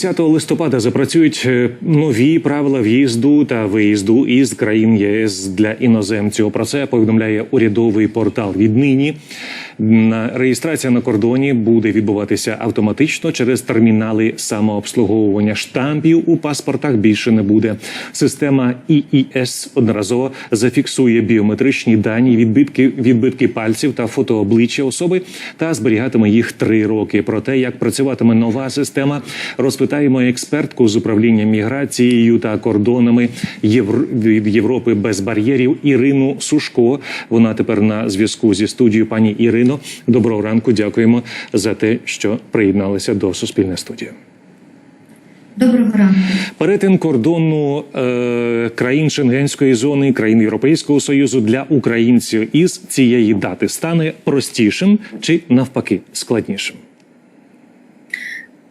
10 листопада запрацюють е, нові правила в'їзду та виїзду із країн ЄС для іноземців. Про це повідомляє урядовий портал. Віднині реєстрація на кордоні буде відбуватися автоматично через термінали самообслуговування. Штампів у паспортах більше не буде. Система ІІС одноразово зафіксує біометричні дані, відбитки відбитки пальців та фото обличчя особи та зберігатиме їх три роки. Про те, як працюватиме нова система, розпитаємо експертку з управління міграцією та кордонами Євр... Європи без бар'єрів Ірину Сушко. Вона тепер на зв'язку зі студією. Пані Ірино, доброго ранку. Дякуємо за те, що приєдналися до Суспільне студії. Доброго ранку. Перетин кордону е, країн Шенгенської зони, країн Європейського союзу для українців із цієї дати стане простішим чи навпаки складнішим.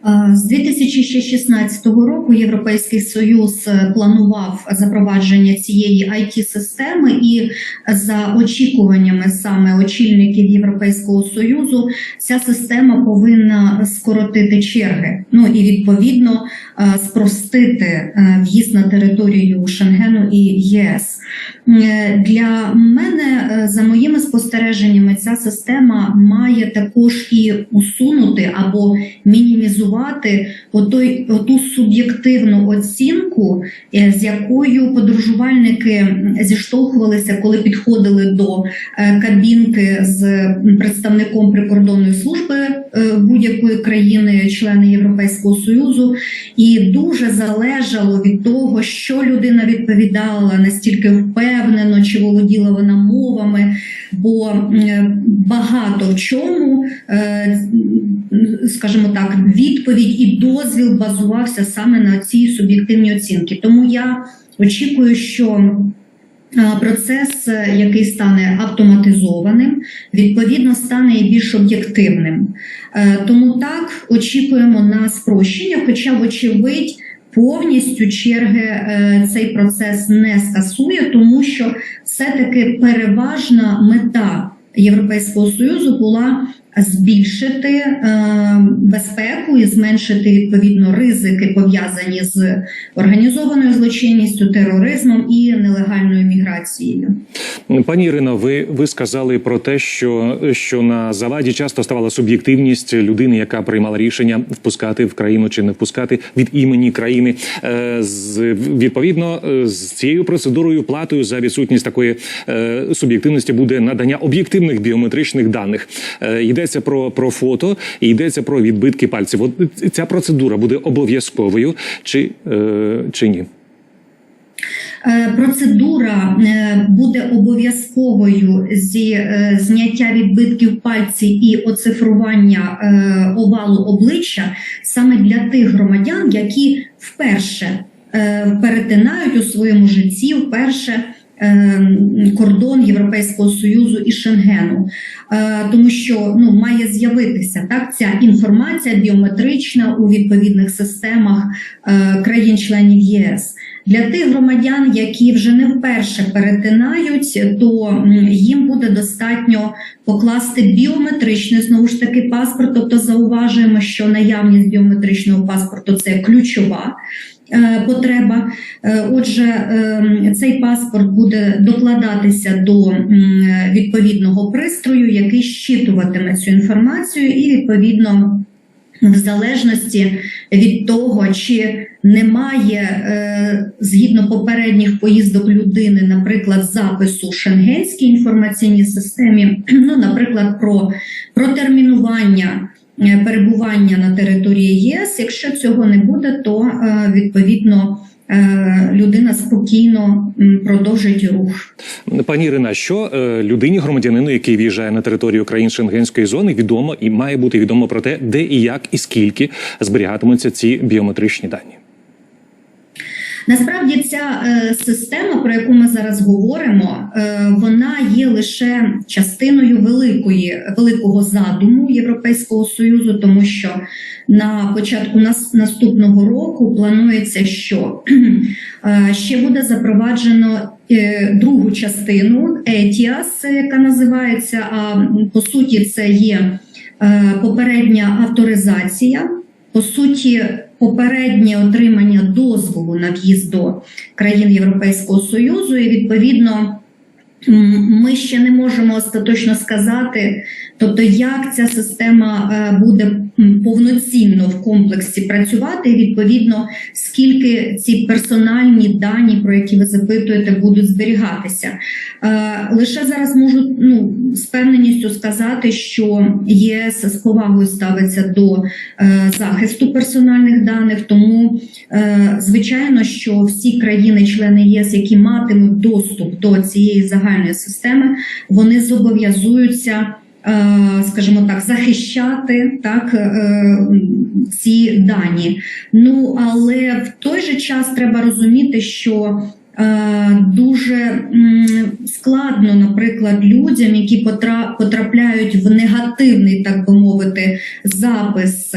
Е, З 2016 року Європейський Союз е, планував запровадження цієї it системи і за очікуваннями саме очільників Європейського Союзу ця система повинна скоротити черги. Ну і відповідно е, спростити в'їзд на територію Шенгену і ЄС. Для мене, за моїми спостереженнями, ця система має також і усунути або мінімізувати отой, оту суб'єктивну оцінку, е, з якою подорожувальники зіштовхувалися, коли підходили до е, кабінки з представником прикордонної служби е, будь-якої країни, члени Європейського союзу, і дуже залежало від того, що людина відповідала, настільки впевнено, чи володіла вона мовами, бо багато в чому, скажімо так, відповідь і дозвіл базувався саме на цій суб'єктивній оцінці. Тому я очікую, що Процес, е, який стане автоматизованим, відповідно стане і більш об'єктивним. Е, Тому так очікуємо на спрощення, хоча, вочевидь, повністю черги е, цей процес не скасує, тому що все-таки переважна мета Європейського союзу була збільшити е, безпеку і зменшити відповідно ризики пов'язані з організованою злочинністю, тероризмом і нелегальною міграцією. Пані Ірино, ви, ви сказали про те, що, що на заваді часто ставала суб'єктивність людини, яка приймала рішення впускати в країну чи не впускати від імені країни. Е, з, відповідно, е, з цією процедурою платою за відсутність такої суб'єктивності буде надання об'єктивних біометричних даних. Е, йдеться про, про фото і йдеться про відбитки пальців. От ця процедура буде обов'язковою чи, е, чи ні? Е, Процедура е, буде обов'язковою зі е, зняття відбитків пальців і оцифрування овалу обличчя саме для тих громадян, які вперше перетинають у своєму житті вперше. Е, Кордон Європейського союзу і Шенгену, Е, тому що ну має з'явитися так ця інформація біометрична у відповідних системах е, країн-членів ЄС. Для тих громадян, які вже не вперше перетинають, то їм буде достатньо покласти біометричний знову ж таки паспорт. Тобто зауважуємо, що наявність біометричного паспорту це ключова. Е, Потреба, Е, отже, е, цей паспорт буде докладатися до відповідного пристрою, який щитуватиме цю інформацію, і відповідно в залежності від того, чи немає згідно попередніх поїздок людини, наприклад, запису в шенгенській інформаційній системі, ну, наприклад, про протермінування перебування на території ЄС. Якщо цього не буде, то е, відповідно е, людина спокійно продовжить рух. Пані Ірина, що е, людині, громадянину, який в'їжджає на територію країн Шенгенської зони, відомо і має бути відомо про те, де і як і скільки зберігатимуться ці біометричні дані. Насправді ця е, система, про яку ми зараз говоримо, е, вона є лише частиною великої великого задуму Європейського союзу, тому що на початку нас, наступного року планується, що е, ще буде запроваджено е, другу частину ETIAS, яка називається. А по суті, це є е, попередня авторизація. По суті, попереднє отримання дозволу на в'їзд до країн Європейського Союзу, і відповідно. Ми ще не можемо остаточно сказати, тобто як ця система е, буде повноцінно в комплексі працювати, і відповідно скільки ці персональні дані, про які ви запитуєте, будуть зберігатися. Е, Лише зараз можу ну, з певненістю сказати, що ЄС з повагою ставиться до е, захисту персональних даних, тому звичайно, що всі країни-члени ЄС, які матимуть доступ до цієї загальної системи, вони зобов'язуються. е, Скажімо так, захищати так е, ці дані. Ну але в той же час треба розуміти, що е, дуже складно, наприклад, людям, які потрапляють в негативний, так би мовити, запис.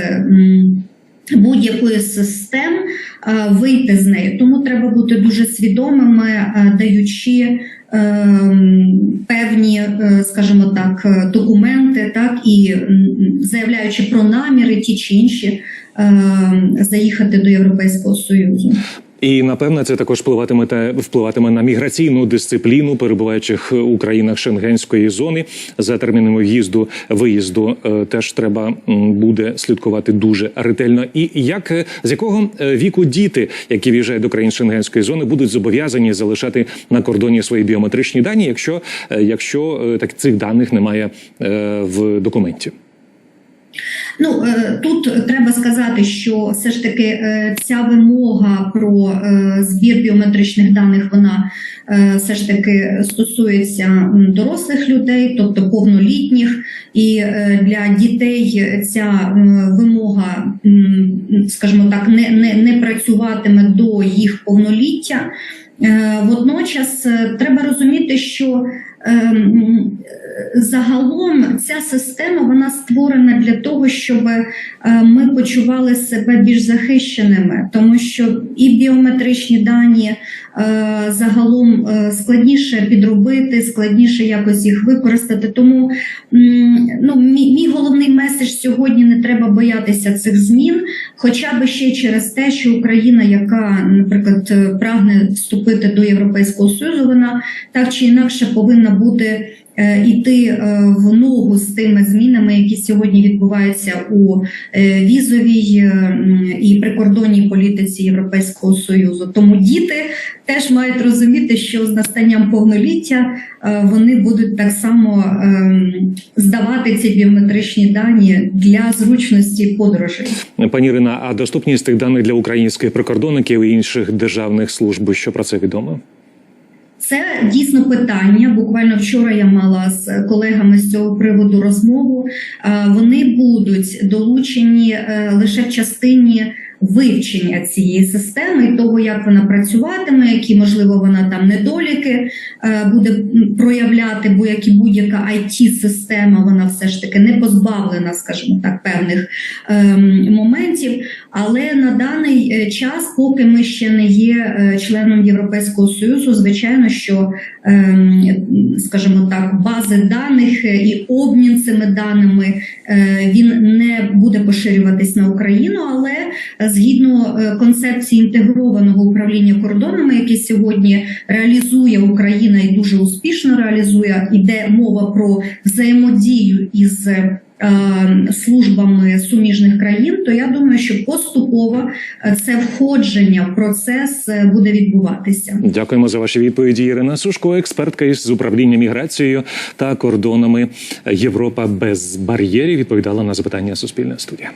Будь-якої систем е, вийти з неї, тому треба бути дуже свідомими, е, даючи ем, певні, е, скажімо так, е, документи, так і заявляючи про наміри ті чи інші заїхати до Європейського союзу. І напевне це також впливатиме та впливатиме на міграційну дисципліну перебуваючих у країнах Шенгенської зони за термінами в'їзду виїзду. е, Теж треба буде слідкувати дуже ретельно. І як е, з якого е, віку діти, які в'їжджають до країн Шенгенської зони, будуть зобов'язані залишати на кордоні свої біометричні дані, якщо якщо так цих даних немає в документі. Ну е, тут треба сказати, що все ж таки е, ця вимога про е, збір біометричних даних вона все ж таки стосується дорослих людей, тобто повнолітніх, і для дітей ця вимога, скажімо так, не, не, не працюватиме до їх повноліття. Водночас треба розуміти, що загалом ця система вона створена для того, щоб е, ми почували себе більш захищеними, тому що і біометричні дані е, загалом е, складніше підробити, складніше якось їх використати. Тому ну, мій, мій головний меседж сьогодні не треба боятися цих змін, хоча б ще через те, що Україна, яка, наприклад, прагне вступити до Європейського Союзу, вона так чи інакше повинна бути е, йти е, в ногу з тими змінами, які сьогодні відбуваються у е, візовій і прикордонній політиці Європейського Союзу. Тому діти теж мають розуміти, що з настанням повноліття вони будуть так само здавати ці біометричні дані для зручності подорожей. Пані Ірина, а доступність тих даних для українських прикордонників і інших державних служб, що про це відомо? Це дійсно питання. Буквально вчора я мала з колегами з цього приводу розмову. Вони будуть долучені е, лише в частині вивчення цієї системи і того, як вона працюватиме, які можливо вона там недоліки е, буде проявляти, бо як і будь-яка it система вона все ж таки не позбавлена, скажімо так, певних ем, моментів. Але на даний е, час, поки ми ще не є е, членом Європейського союзу, звичайно, що ем, скажімо так, бази даних і обмін цими даними він не буде поширюватись на Україну, але згідно е, концепції інтегрованого управління кордонами, які сьогодні реалізує Україна і дуже успішно реалізує, іде мова про взаємодію із е, службами суміжних країн, то я думаю, що поступово е, це входження в процес буде відбуватися. Дякуємо за ваші відповіді. Ірина Сушко, експертка із управління міграцією та кордонами Європа без бар'єрів, відповідала на запитання Суспільне студія.